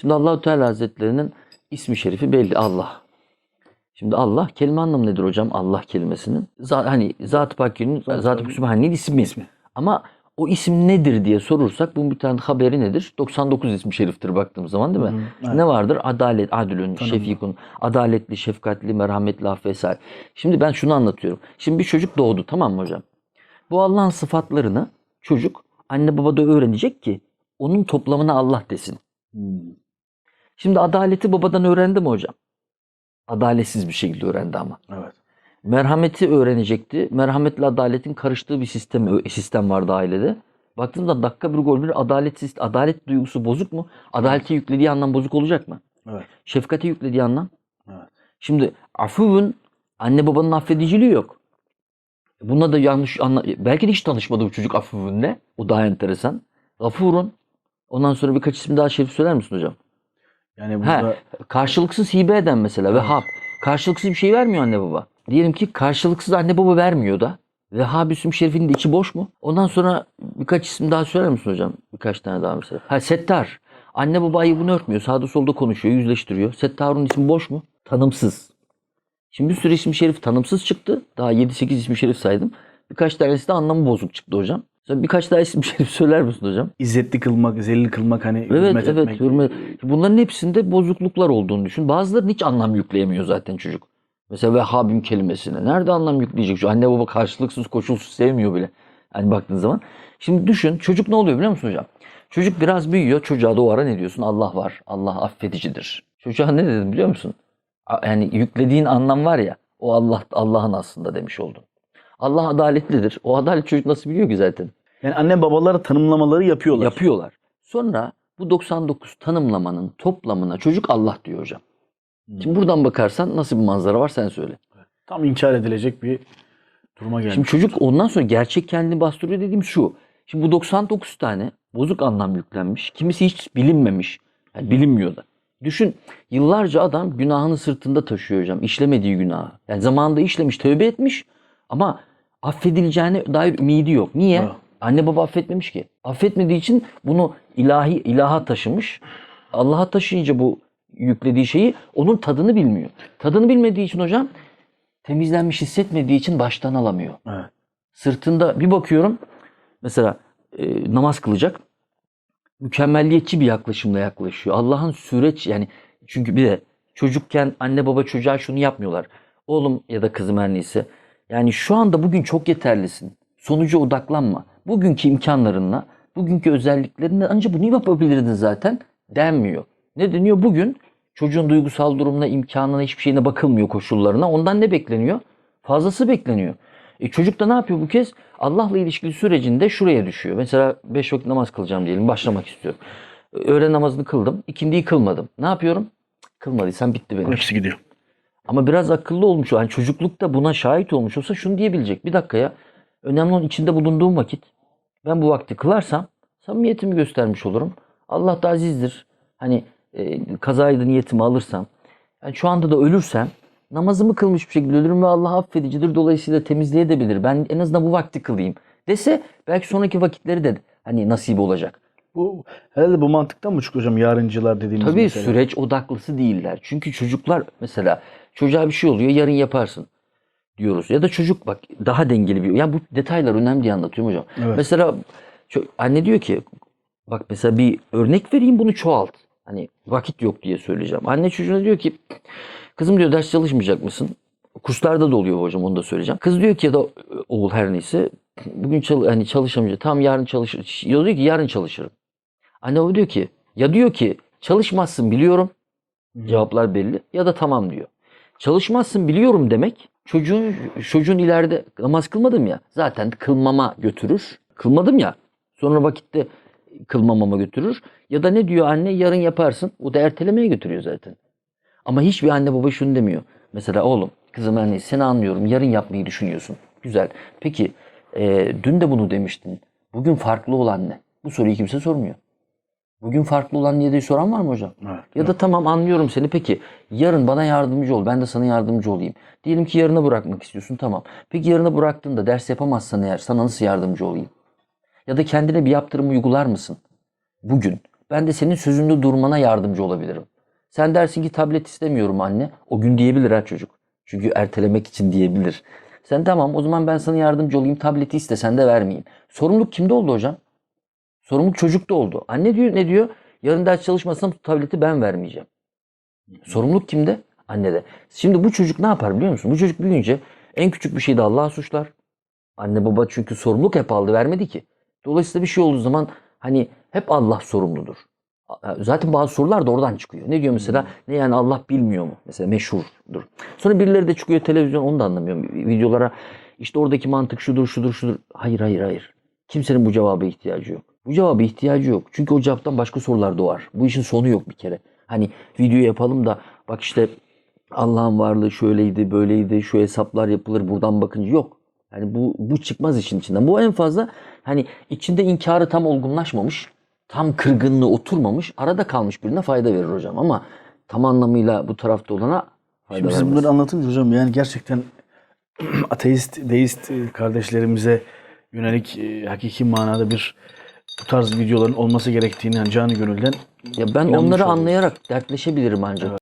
Şimdi Allahu Teala Hazretlerinin ismi şerifi belli Allah. Şimdi Allah kelime anlamı nedir hocam? Allah kelimesinin. Hani Zat-ı Pakir'in Zat-ı Pak- Sübhane'nin ismi. İsmi. Ama o isim nedir diye sorursak bunun bir tane haberi nedir? 99 ismi şeriftir baktığımız zaman değil mi? Hı evet. Ne vardır? Adalet, adülün, Tanımlı. şefikun, adaletli, şefkatli, merhametli, af vesaire. Şimdi ben şunu anlatıyorum. Şimdi bir çocuk doğdu tamam mı hocam? Bu Allah'ın sıfatlarını çocuk anne babada öğrenecek ki onun toplamına Allah desin. Hmm. Şimdi adaleti babadan öğrendi mi hocam? Adaletsiz bir şekilde öğrendi ama. Evet. Merhameti öğrenecekti. Merhametle adaletin karıştığı bir sistem sistem vardı ailede. Baktığımda dakika bir gol bir adalet sist- adalet duygusu bozuk mu? Adaleti yüklediği anlam bozuk olacak mı? Evet. Şefkati yüklediği anlam. Evet. Şimdi afuvun anne babanın affediciliği yok. Buna da yanlış anla belki de hiç tanışmadı bu çocuk afuvun ne? O daha enteresan. Gafurun. Ondan sonra birkaç isim daha şerif söyler misin hocam? Yani burada Karşılıksız hibe eden mesela Vehhab. Karşılıksız bir şey vermiyor anne baba. Diyelim ki karşılıksız anne baba vermiyor da. Vehhab isim şerifinin de içi boş mu? Ondan sonra birkaç isim daha söyler misin hocam? Birkaç tane daha mesela. Ha Settar. Anne baba ayıbını örtmüyor. Sağda solda konuşuyor, yüzleştiriyor. Settar'ın ismi boş mu? Tanımsız. Şimdi bir sürü isim şerif tanımsız çıktı. Daha 7-8 isim şerif saydım. Birkaç tanesi de anlamı bozuk çıktı hocam. Sen birkaç daha isim şerif söyler misin hocam? izzetli kılmak, zelil kılmak hani Evet hürmet evet etmek. hürmet. Bunların hepsinde bozukluklar olduğunu düşün. Bazıları hiç anlam yükleyemiyor zaten çocuk. Mesela Vehhabim kelimesine. Nerede anlam yükleyecek? Şu anne baba karşılıksız koşulsuz sevmiyor bile. Hani baktığın zaman. Şimdi düşün çocuk ne oluyor biliyor musun hocam? Çocuk biraz büyüyor. Çocuğa da o ara ne diyorsun? Allah var. Allah affedicidir. Çocuğa ne dedim biliyor musun? Yani yüklediğin anlam var ya. O Allah Allah'ın aslında demiş oldun. Allah adaletlidir. O adalet çocuk nasıl biliyor ki zaten? Yani anne babalar tanımlamaları yapıyorlar. Yapıyorlar. Sonra bu 99 tanımlamanın toplamına çocuk Allah diyor hocam. Hmm. Şimdi buradan bakarsan nasıl bir manzara var sen söyle. Tam inkar edilecek bir duruma gelmiş. Şimdi çocuk ondan sonra gerçek kendini bastırıyor dediğim şu. Şimdi bu 99 tane bozuk anlam yüklenmiş. Kimisi hiç bilinmemiş. Yani bilinmiyor da. Düşün yıllarca adam günahını sırtında taşıyor hocam. İşlemediği günahı. Yani zamanında işlemiş, tövbe etmiş ama affedileceğine dair ümidi yok. Niye? Ha. Anne baba affetmemiş ki. Affetmediği için bunu ilahi ilaha taşımış. Allah'a taşıyınca bu yüklediği şeyi onun tadını bilmiyor. Tadını bilmediği için hocam temizlenmiş hissetmediği için baştan alamıyor. Evet. Sırtında bir bakıyorum mesela e, namaz kılacak mükemmelliyetçi bir yaklaşımla yaklaşıyor. Allah'ın süreç yani çünkü bir de çocukken anne baba çocuğa şunu yapmıyorlar. Oğlum ya da kızım her neyse yani şu anda bugün çok yeterlisin. Sonuca odaklanma. Bugünkü imkanlarınla, bugünkü özelliklerinle ancak bunu yapabilirdin zaten denmiyor. Ne deniyor? Bugün çocuğun duygusal durumuna, imkanına, hiçbir şeyine bakılmıyor koşullarına. Ondan ne bekleniyor? Fazlası bekleniyor. E çocuk da ne yapıyor bu kez? Allah'la ilişkili sürecinde şuraya düşüyor. Mesela beş vakit namaz kılacağım diyelim. Başlamak istiyorum. Öğle namazını kıldım. ikindiyi kılmadım. Ne yapıyorum? Kılmadıysam bitti benim. Hepsi gidiyor. Ama biraz akıllı olmuş. Yani çocuklukta buna şahit olmuş olsa şunu diyebilecek. Bir dakika ya. Önemli olan içinde bulunduğum vakit. Ben bu vakti kılarsam samimiyetimi göstermiş olurum. Allah da azizdir. Hani e, kazaydı niyetimi alırsam. Yani şu anda da ölürsem namazımı kılmış bir şekilde ölürüm ve Allah affedicidir. Dolayısıyla temizleyebilir. Ben en azından bu vakti kılayım dese belki sonraki vakitleri de hani nasip olacak. Bu herhalde bu mantıktan mı çıkıyor hocam yarıncılar dediğimiz Tabii mesele? süreç odaklısı değiller. Çünkü çocuklar mesela çocuğa bir şey oluyor yarın yaparsın diyoruz. Ya da çocuk bak daha dengeli bir. Ya bu detaylar önemli diye anlatıyorum hocam. Evet. Mesela anne diyor ki bak mesela bir örnek vereyim bunu çoğalt. Hani vakit yok diye söyleyeceğim. Anne çocuğuna diyor ki kızım diyor ders çalışmayacak mısın? Kurslarda da oluyor hocam onu da söyleyeceğim. Kız diyor ki ya da oğul her neyse bugün çal hani çalışamayacak. Tamam yarın çalışır. Diyor ki yarın çalışırım. Anne o diyor ki ya diyor ki çalışmazsın biliyorum. Cevaplar belli. Ya da tamam diyor. Çalışmazsın biliyorum demek çocuğun çocuğun ileride namaz kılmadım ya zaten kılmama götürür. Kılmadım ya sonra vakitte kılmamama götürür. Ya da ne diyor anne yarın yaparsın. O da ertelemeye götürüyor zaten. Ama hiçbir anne baba şunu demiyor. Mesela oğlum kızım anne seni anlıyorum yarın yapmayı düşünüyorsun. Güzel. Peki e, dün de bunu demiştin. Bugün farklı olan ne? Bu soruyu kimse sormuyor. Bugün farklı olan niye diye soran var mı hocam? Evet. Ya da tamam anlıyorum seni peki yarın bana yardımcı ol ben de sana yardımcı olayım. Diyelim ki yarına bırakmak istiyorsun tamam. Peki yarına bıraktığında ders yapamazsan eğer sana nasıl yardımcı olayım? Ya da kendine bir yaptırım uygular mısın? Bugün Ben de senin sözünde durmana yardımcı olabilirim. Sen dersin ki tablet istemiyorum anne. O gün diyebilir ha çocuk. Çünkü ertelemek için diyebilir. Sen tamam o zaman ben sana yardımcı olayım tableti iste sen de vermeyeyim. Sorumluluk kimde oldu hocam? Sorumluluk çocukta oldu. Anne diyor ne diyor? Yarın ders çalışmasam tableti ben vermeyeceğim. Sorumluluk kimde? Annede. Şimdi bu çocuk ne yapar biliyor musun? Bu çocuk büyüyünce en küçük bir şeyde Allah'a suçlar. Anne baba çünkü sorumluluk hep aldı vermedi ki. Dolayısıyla bir şey olduğu zaman hani hep Allah sorumludur. Zaten bazı sorular da oradan çıkıyor. Ne diyor mesela? Ne yani Allah bilmiyor mu? Mesela meşhurdur. Sonra birileri de çıkıyor televizyon onu da anlamıyorum. Videolara işte oradaki mantık şudur şudur şudur. Hayır hayır hayır. Kimsenin bu cevaba ihtiyacı yok. Bu cevaba ihtiyacı yok. Çünkü o cevaptan başka sorular doğar. Bu işin sonu yok bir kere. Hani video yapalım da bak işte Allah'ın varlığı şöyleydi, böyleydi, şu hesaplar yapılır buradan bakınca yok. Yani bu bu çıkmaz işin içinden. Bu en fazla hani içinde inkarı tam olgunlaşmamış, tam kırgınlığı oturmamış, arada kalmış birine fayda verir hocam ama tam anlamıyla bu tarafta olana fayda Şimdi vermez. bunları anlatınca hocam yani gerçekten ateist, deist kardeşlerimize yönelik e, hakiki manada bir bu tarz videoların olması gerektiğini yani canı gönülden Ya ben onları oluyoruz. anlayarak dertleşebilirim ancak